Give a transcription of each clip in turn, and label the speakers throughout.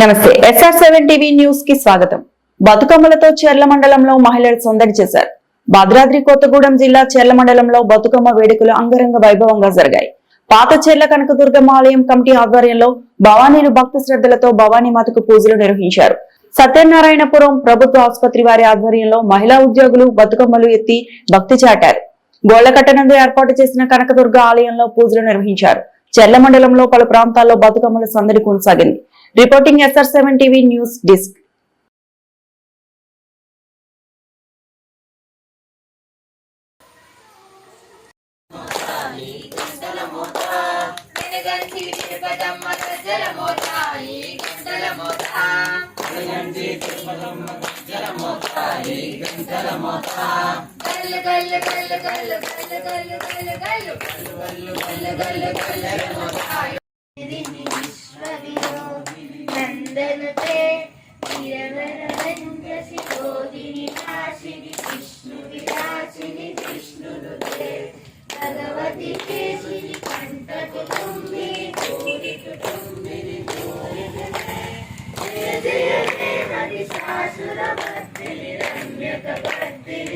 Speaker 1: నమస్తే. SR seven TV న్యూస్కి స్వాగతం. బతుకమ్మలతో చెర్ల మండలంలో మహిళలు సందడి చేశారు. భద్రాద్రి కొత్తగూడెం జిల్లా చెర్ల మండలంలో బతుకమ్మ వేడుకలు అంగరంగ వైభవంగా జరిగాయి. పాత చెర్ల కనకదుర్గమ్మ ఆలయం కమిటీ ఆధ్వర్యంలో భవానీలు భక్తి శ్రద్ధలతో భవానీ మాతకు పూజలు నిర్వహించారు. సత్యనారాయణపురం ప్రభుత్వ ఆసుపత్రి వారి ఆధ్వర్యంలో మహిళా ఉద్యోగులు బతుకమ్మలు ఎత్తి భక్తి చాటారు. గోళ్ళకట్టనందు ఏర్పాటు చేసిన కనకదుర్గ ఆలయంలో పూజలు నిర్వహించారు. చెర్ల మండలంలో పలు ప్రాంతాల్లో బతుకమ్మల సందడి కొనసాగింది. Reporting S R seven TV news desk
Speaker 2: Venuganchi Tirupatamma గజ్జల మోతాయి గంటల మోతా గల్లు గల్లు గల్లు గల్లు ವಂದನತೆ ನಿರವರವೆಂದಸಿ ಗೋದಿನಿ ಕಾಶಿನಿ ವಿಷ್ಣು ವಿಲಾಸಿನಿ ವಿಷ್ಣು ಭಗವತಿ ಕೇಸಿನಿ ಕಂಠಕು ತುಂಬಿ ಕೋರಿತು ತುಂಬಿನಿ ಕೋರಿತನೆ ಜಯ ಜಯ ದೇವದಿ ಸಾಸುರ ಭಕ್ತಿನಿ ರಮ್ಯಕ ಭಕ್ತಿನಿ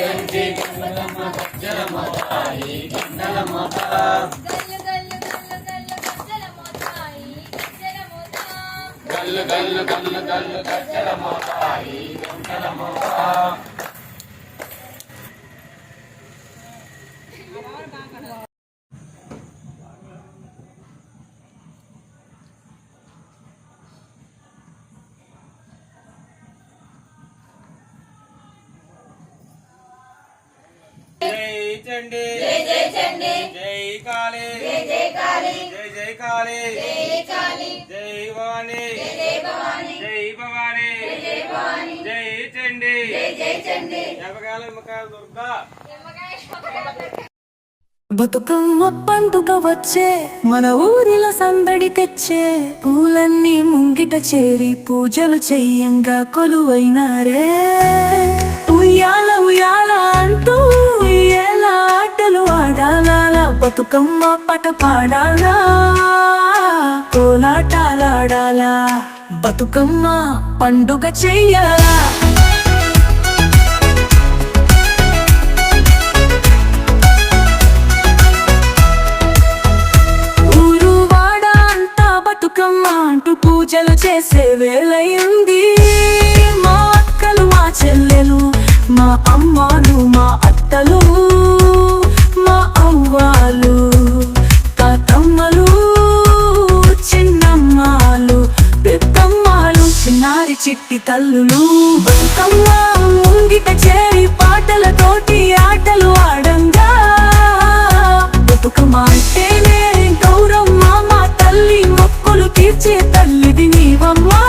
Speaker 2: జయంతి గంగమ్మ గజ్జలమ్మ తాయి గంగలమ్మ గల్లు గల్లు గల్లు గల్లు గజ్జలమ్మ తాయి
Speaker 3: గంగలమ్మ చండి
Speaker 2: జై
Speaker 3: కాళీ.
Speaker 2: జై జై కాళీ.
Speaker 3: జై జై కాళీ.
Speaker 2: జై కాళీ.
Speaker 3: జై భవానీ.
Speaker 2: జై భవానీ.
Speaker 3: జై భవానీ.
Speaker 2: జై భవానీ.
Speaker 3: జై చండి.
Speaker 2: జై జై చండి.
Speaker 3: జపకాల ముఖాల దుర్గా.
Speaker 4: బతుకమ్మ పండుగ వచ్చే మన ఊరిలో సందడి తెచ్చే పూలన్నీ ముంగిట చేరి పూజలు చెయ్యంగా కొలువైనారే. ఉయ్యాల ఉయ్యాల అంటూ ఉయ్యాల బతుకమ్మ పట పాడాలా కోలాటాలాడాలా బతుకమ్మ పండుగ చెయ్యాలా. ఊరు వాడ అంతా బతుకమ్మ అంటూ పూజలు చేసే వేళయింది చిట్టి తల్లులు బతుకమ్మ ముంగిట చేరి పాటలతోటి ఆటలు ఆడంగా. బతుకమ్మ అంటేనే గౌరమ్మ మా తల్లి మొక్కులు తీర్చే తల్లిది నీవమ్మా.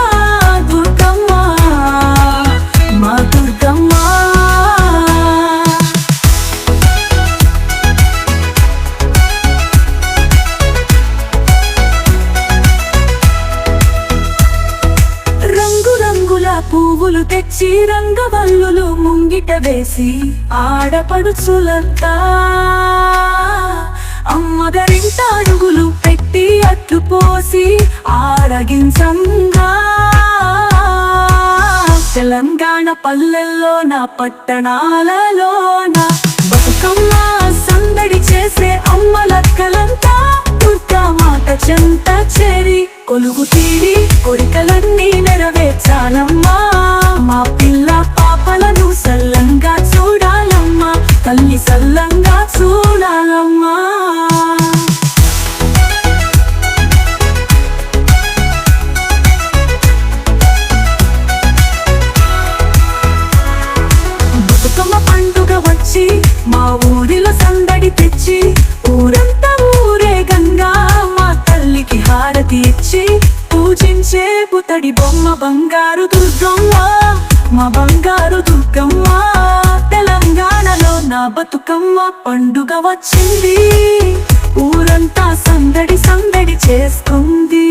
Speaker 4: పువ్వులు తెచ్చి రంగవల్లులు ముంగిట వేసి ఆడపడుచులంతా. అమ్మదరింట అడుగులు పెట్టి అట్లు పోసి ఆరగించంగా. తెలంగాణ పల్లెల్లో నా పట్టణాలలో నా బతుకమ్మ సందడి చేసే అమ్మలక్కలంతా సల్లంగా చూడాలమ్మా. బతుకమ్మ పండుగ వచ్చి మా ఊరిలో సందడి తెచ్చి ఊరంతా ఊరే గంగా మా తల్లికి హారతి ఇచ్చి పూజించే పుతడి బొమ్మ బంగారు దుర్గమ్మ మా బంగారు దుర్గమ్మ. తెలంగాణలో నా బతుకమ్మ పండుగ వచ్చింది. ఊరంతా సందడి సందడి చేస్తుంది